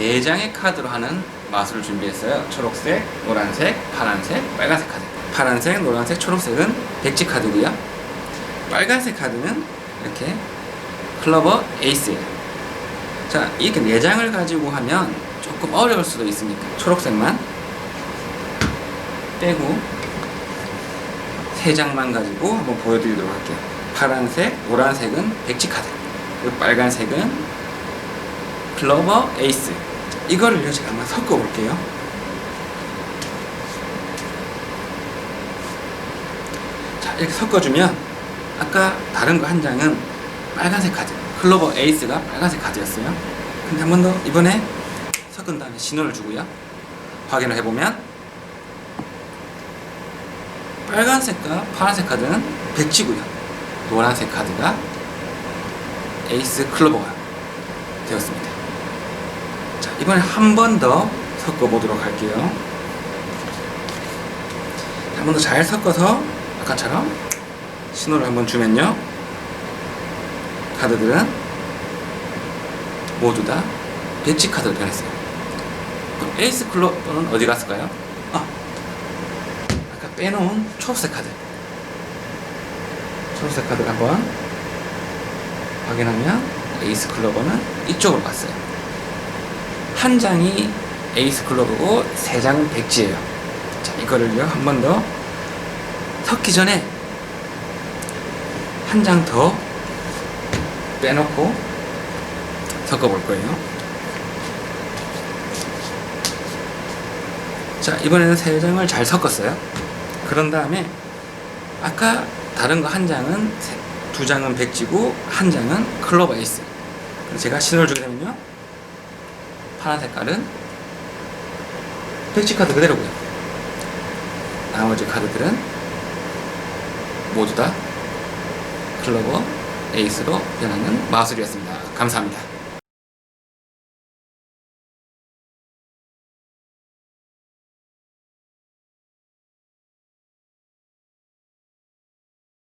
네 장의 카드로 하는 마술을 준비했어요. 초록색, 노란색, 파란색, 빨간색 카드. 파란색, 노란색, 초록색은 백지 카드고요. 빨간색 카드는 이렇게 클로버 에이스예요. 자, 이렇게 네 장을 가지고 하면 조금 어려울 수도 있으니까 초록색만 빼고 세 장만 가지고 한번 보여드리도록 할게요. 파란색, 노란색은 백지 카드, 그리고 빨간색은 클로버 에이스. 이거를 제가 한번 섞어 볼게요. 자, 이렇게 섞어주면 아까 다른 거 한 장은 빨간색 카드, 클로버 에이스가 빨간색 카드였어요. 근데 한 번 더 이번에 섞은 다음에 신호를 주고요. 확인을 해보면 빨간색과 파란색 카드는 백지고요. 노란색 카드가 에이스 클로버가 되었습니다. 자, 이번에 한 번 더 섞어 보도록 할게요. 한 번 더 잘 섞어서 아까처럼 신호를 한번 주면요. 카드들은 모두 다 배치 카드로 변했어요. 그럼 에이스 클로버는 어디 갔을까요? 아, 아까 빼놓은 초록색 카드. 초록색 카드를 한번 확인하면 에이스 클로버는 이쪽으로 갔어요. 한 장이 에이스 클로버고 세 장은 백지예요. 자, 이거를요 한 번 더 섞기 전에 한 장 더 빼놓고 섞어 볼 거예요. 자, 이번에는 세 장을 잘 섞었어요. 그런 다음에 아까 다른 거 한 장은 세- 두 장은 백지고 한 장은 클로버 에이스. 제가 신호를 주게 되면요. 파란 색깔은 백지 카드 그대로고요. 나머지 카드들은 모두 다 클로버 에이스로 변하는 마술이었습니다. 감사합니다.